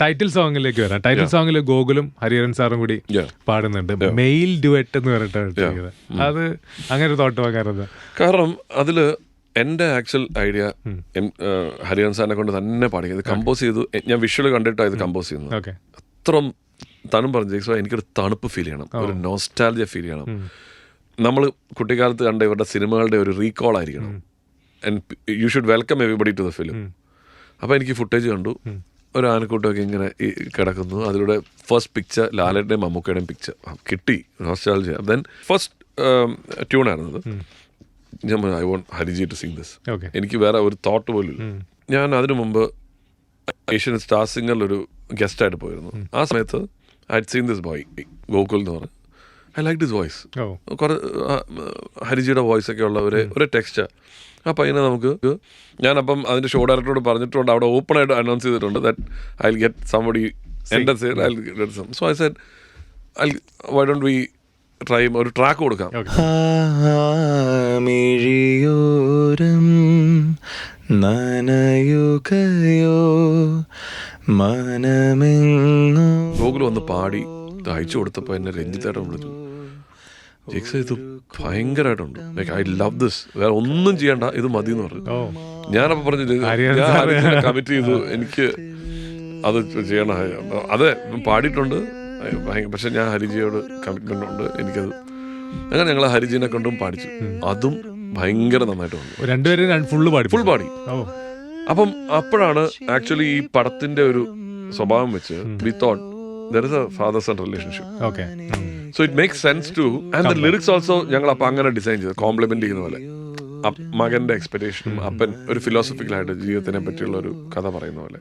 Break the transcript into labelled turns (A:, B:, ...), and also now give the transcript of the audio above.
A: Title സോങ്ങിലേക്ക് വരാം. Title സോങ്ങിൽ ഗോകുലും Hariharan സാറും കൂടി. പാടുന്നുണ്ട്. മെയിൽ ഡുവറ്റ് എന്ന് പറഞ്ഞിട്ടാണ് ചെയ്തത്. അത് അങ്ങനെ ഒരു തോട്ട് വാങ്ങാറുണ്ട്
B: കാരണം അതിൽ എന്റെ ആക്ച്വൽ ഐഡിയ ഹരിഹരൻ സാറിനെ കൊണ്ട് തന്നെ പാടി. ഇത് കമ്പോസ് ചെയ്തു. ഞാൻ വിഷ്വൽ കണ്ടിട്ടാണ് ഇത് കമ്പോസ് ചെയ്യുന്നത്. അത്ര തണുപ്പ് പറഞ്ഞു ജെയ്സോ എനിക്കൊരു തണുപ്പ് ഫീൽ ചെയ്യണം. ഒരു നോസ്റ്റാലജി ഫീൽ ചെയ്യണം. നമ്മൾ കുട്ടിക്കാലത്ത് കണ്ട ഇവരുടെ സിനിമകളുടെ ഒരു റീകോൾ ആയിരിക്കണം. And you should welcome everybody to the film അപ്പോൾ എനിക്ക് ഫുട്ടേജ് കണ്ടു. ഒരു ആനക്കൂട്ടമൊക്കെ ഇങ്ങനെ കിടക്കുന്നു. അതിലൂടെ ഫസ്റ്റ് പിക്ചർ ലാലേട്ടന്റെയും മമ്മൂക്കയുടെയും പിക്ചർ കിട്ടി. നോസ്റ്റാൾജിയ ദെൻ ഫസ്റ്റ് ട്യൂണായിരുന്നു അത് ഞാൻ I want Hariji to sing this എനിക്ക് വേറെ ഒരു തോട്ട് പോലും ഞാൻ അതിനു മുമ്പ് ഏഷ്യൻ സ്റ്റാർ സിംഗറിൽ ഒരു ഗസ്റ്റായിട്ട് പോയിരുന്നു. ആ സമയത്ത് I seen this boy Gokul എന്ന് പറഞ്ഞു. ഐ ലൈക്ക് ദിസ് വോയിസ് കുറേ കുറെ ഹരിജിയുടെ വോയിസ് ഒക്കെ ഉള്ള ഒരു ഒരു ടെക്സ്റ്റ് ആ പയ്യനെ നമുക്ക് ഞാനപ്പം അതിന്റെ ഷോ ഡയറക്ടറോട് പറഞ്ഞിട്ടുണ്ട് അവിടെ ഓപ്പൺ ആയിട്ട് അനൗൺസ് ചെയ്തിട്ടുണ്ട് that I will get somebody എന്റെ side I get some so I said I why don't we try ഒരു ട്രാക്ക് കൊടുക്കാം.
C: മിഴിയോരം നനയുകയോ മനമെങ്ങോ
B: ഗോകുൽ വന്ന് പാടി അയച്ചു കൊടുത്തപ്പോൾ എന്നെ രഞ്ജിത്തേട്ടൻ വിളിച്ചു. ജിക്സ് ഇത് ഭയങ്കരമായിട്ടുണ്ട് ലൈക്ക് ഐ ലവ് ദിസ് വേറെ ഒന്നും ചെയ്യണ്ട. ഇത് മതി എന്ന് പറഞ്ഞു
A: ഞാനപ്പോ
B: ഞാനപ്പോൾ പറഞ്ഞു ഇത്
A: ഹരിഹരൻ
B: ഞാൻ
A: സാറ്.
B: കമ്മിറ്റ് ചെയ്തു. എനിക്ക് അത് ചെയ്യണം അതെ പാടിയിട്ടുണ്ട്. പക്ഷെ ഞാൻ ഹരിജിയോട് കമ്മിറ്റ്മെന്റ് ഉണ്ട്. എനിക്കത് അങ്ങനെ ഞങ്ങൾ ഹരിജിനെ കൊണ്ടും പാടിച്ചു. അതും ഭയങ്കര നന്നായിട്ട് വന്നു
A: രണ്ടുപേരും ഫുള്ള് പാടി.
B: ഫുൾ പാടി. അപ്പം അപ്പോഴാണ് ആക്ച്വലി ഈ പടത്തിന്റെ ഒരു സ്വഭാവം വെച്ച് we thought there is a father son relationship
A: okay
B: so it makes sense to and the lyrics also ഞങ്ങൾ അപ്പം അങ്ങനെ ഡിസൈൻ ചെയ്തു. കോംപ്ലിമെന്റ് ചെയ്യുന്ന പോലെ. മകന്റെ എക്സ്പെക്ടേഷനും അപ്പൻ ഒരു ഫിലോസഫിക്കലായിട്ട് ജീവിതത്തിനെ പറ്റിയുള്ള ഒരു കഥ പറയുന്ന പോലെ.